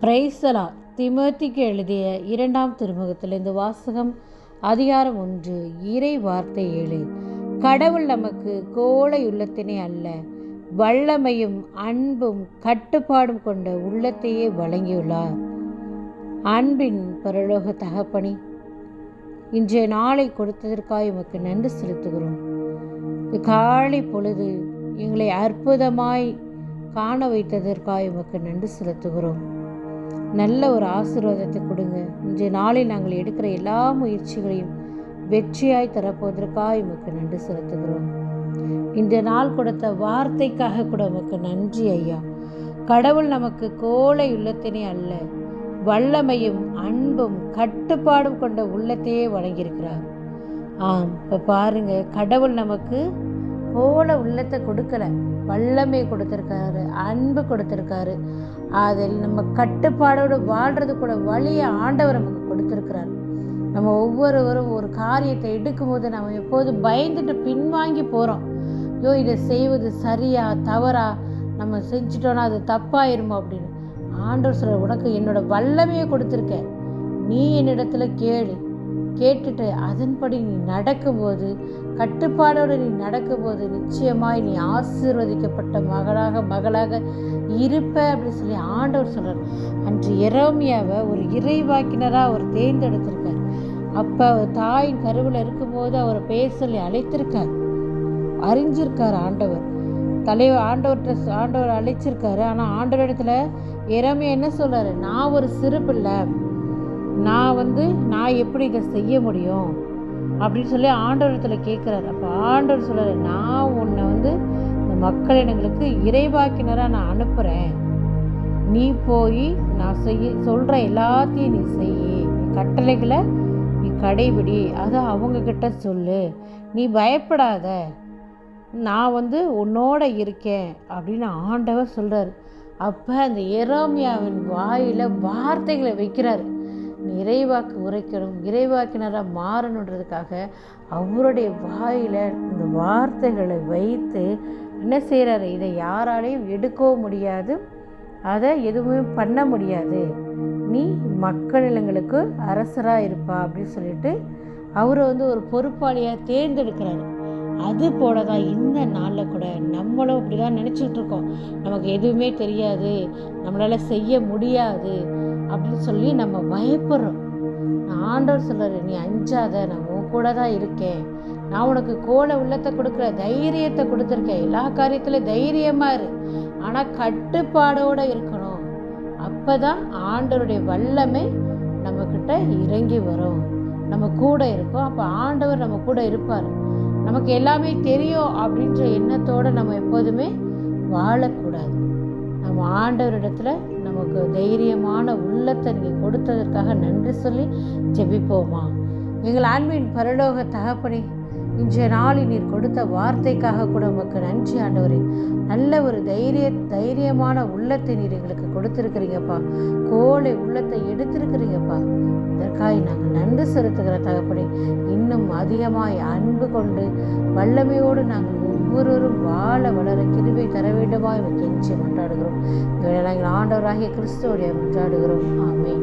பிரைசலா திமோத்திக்கு எழுதிய இரண்டாம் திருமுகத்தில் இந்த வாசகம் அதிகாரம் ஒன்று இறை வார்த்தை ஏழு. கடவுள் நமக்கு கோழை உள்ளத்தினை அல்ல வல்லமையும் அன்பும் கட்டுப்பாடும் கொண்ட உள்ளத்தையே வழங்கியுள்ளார். அன்பின் பரலோக தகப்பணி இன்றைய நாளை கொடுத்ததற்காக உமக்கு நன்றி செலுத்துகிறோம். காலை பொழுது எங்களை அற்புதமாய் காண வைத்ததற்காக உமக்கு நன்றி செலுத்துகிறோம். நல்ல ஒரு ஆசீர்வாதத்தை கொடுங்க. இன்றைய நாளில் நாங்கள் எடுக்கிற எல்லா முயற்சிகளையும் வெற்றியாய் தரப்போவதற்காக உமக்கு நன்றி செலுத்துகிறோம். இந்த நாள் கொடுத்த வார்த்தைக்காக கூட உமக்கு நன்றி ஐயா. கடவுள் நமக்கு கோழை உள்ளத்தினே அல்ல வல்லமையும் அன்பும் கட்டுப்பாடும் கொண்ட உள்ளத்தையே வழங்கியிருக்கிறார். ஆம் இப்போ பாருங்கள் கடவுள் நமக்கு போல உள்ளத்தை கொடுக்கல. வல்லமை கொடுத்துருக்காரு அன்பு கொடுத்துருக்காரு. அதில் நம்ம கட்டுப்பாடோடு வாழ்கிறது கூட வழியை ஆண்டவர் நமக்கு கொடுத்துருக்கிறார். நம்ம ஒவ்வொருவரும் ஒரு காரியத்தை எடுக்கும்போது நம்ம எப்போதும் பயந்துட்டு பின்வாங்கி போகிறோம் ஐயோ இதை செய்வது சரியா தவறா? நம்ம செஞ்சிட்டோன்னா அது தப்பாயிருமோ அப்படின்னு. ஆண்டவர் சொல்கிற உனக்கு என்னோட வல்லமையை கொடுத்துருக்கேன் நீ என்னிடத்துல கேளு. கேட்டுட்டு அதன்படி நீ நடக்கும்போது கட்டுப்பாடோடு நீ நடக்கும்போது நிச்சயமாய் நீ ஆசீர்வதிக்கப்பட்ட மகளாக மகளாக இருப்ப அப்படின்னு சொல்லி ஆண்டவர் சொல்கிறார் அன்று எரோமியாவை ஒரு இறைவாக்கினராக அவர் தேர்ந்தெடுத்திருக்கார். அப்போ அவர் தாயின் கருவில் இருக்கும்போது அவரை பேர் சொல்லி அழைத்திருக்கார். அறிஞ்சிருக்கார் ஆண்டவர். தலைவர் ஆண்டவர்கிட்ட ஆண்டவர் அழைச்சிருக்காரு. ஆனால் ஆண்டவர் இடத்துல எரோமியா என்ன சொல்கிறாரு நான் ஒரு சிறு பிள்ளை நான் வந்து நான் எப்படி இதை செய்ய முடியும்? அப்படின்னு சொல்லி ஆண்டவரத்தில் கேட்குறாரு. அப்போ ஆண்டவர் சொல்கிறாரு நான் உன்னை வந்து இந்த மக்களிடங்களுக்கு இறைவாக்கினராக நான் அனுப்புகிறேன் நீ போய் நான் செய்ய சொல்கிற எல்லாத்தையும் நீ செய் நீ கட்டளைகளை நீ கடைபிடி. அதை அவங்கக்கிட்ட சொல்லு. நீ பயப்படாத. நான் வந்து உன்னோட இருக்கேன் அப்படின்னு ஆண்டவர் சொல்கிறார் அப்போ அந்த எரோமியாவின் வாயில் வார்த்தைகளை வைக்கிறாரு. இறைவாக்கு உரைக்கணும் இறைவாக்கினராக மாறணுன்றதுக்காக அவருடைய வாயில் இந்த வார்த்தைகளை வைத்து என்ன செய்கிறாரு இதை யாராலையும் எடுக்கவும் முடியாது. அதை எதுவுமே பண்ண முடியாது. நீ மக்கள் அரசராக இருப்பா அப்படின்னு சொல்லிட்டு அவரை வந்து ஒரு பொறுப்பாளியாக தேர்ந்தெடுக்கிறாரு. அது போல தான் இந்த நாளில் கூட நம்மளும் அப்படி தான் நினச்சிட்ருக்கோம் நமக்கு எதுவுமே தெரியாது. நம்மளால் செய்ய முடியாது. அப்படின்னு சொல்லி நம்ம பயப்படுறோம். நான் ஆண்டவர் சொல்கிறார் நீ அஞ்சாத நான் உன் கூட தான் இருக்கேன். நான் உனக்கு கோல உள்ளத்தை கொடுக்குற தைரியத்தை கொடுத்துருக்கேன். எல்லா காரியத்திலையும் தைரியமாக இரு. ஆனால் கட்டுப்பாடோடு இருக்கணும். அப்போ தான் ஆண்டவருடைய வல்லமை நம்மக்கிட்ட இறங்கி வரும். நம்ம கூட இருக்கோம். அப்போ ஆண்டவர் நம்ம கூட இருப்பார். நமக்கு எல்லாமே தெரியும் அப்படின்ற எண்ணத்தோடு நம்ம எப்போதுமே வாழக்கூடாது. நம்ம ஆண்டவரிடத்துல நமக்கு தைரியமான உள்ளத்தை நீங்கள் கொடுத்ததற்காக நன்றி சொல்லி ஜெபிப்போமா? எங்கள் ஆன்மீன் பரலோக தகப்பனே இன்றைய நாளில் நீர் கொடுத்த வார்த்தைக்காக கூட உமக்கு நன்றி ஆண்டவரே. நல்ல ஒரு தைரிய தைரியமான உள்ளத்தை நீர் எங்களுக்கு கொடுத்துருக்குறீங்கப்பா. கோழை உள்ளத்தை எடுத்திருக்கிறீங்கப்பா. இதற்காக நாங்கள் நன்றி செலுத்துகிற தகப்படி இன்னும் அதிகமாய் அன்பு கொண்டு வல்லமையோடு நாங்கள் ஒவ்வொருவரும் வாழ வளர கிருபை தர வேண்டுமா கெஞ்சி கொண்டாடுகிறோம் ஆண்டவராகிய கிறிஸ்துவோடைய கொண்டாடுகிறோம் ஆமே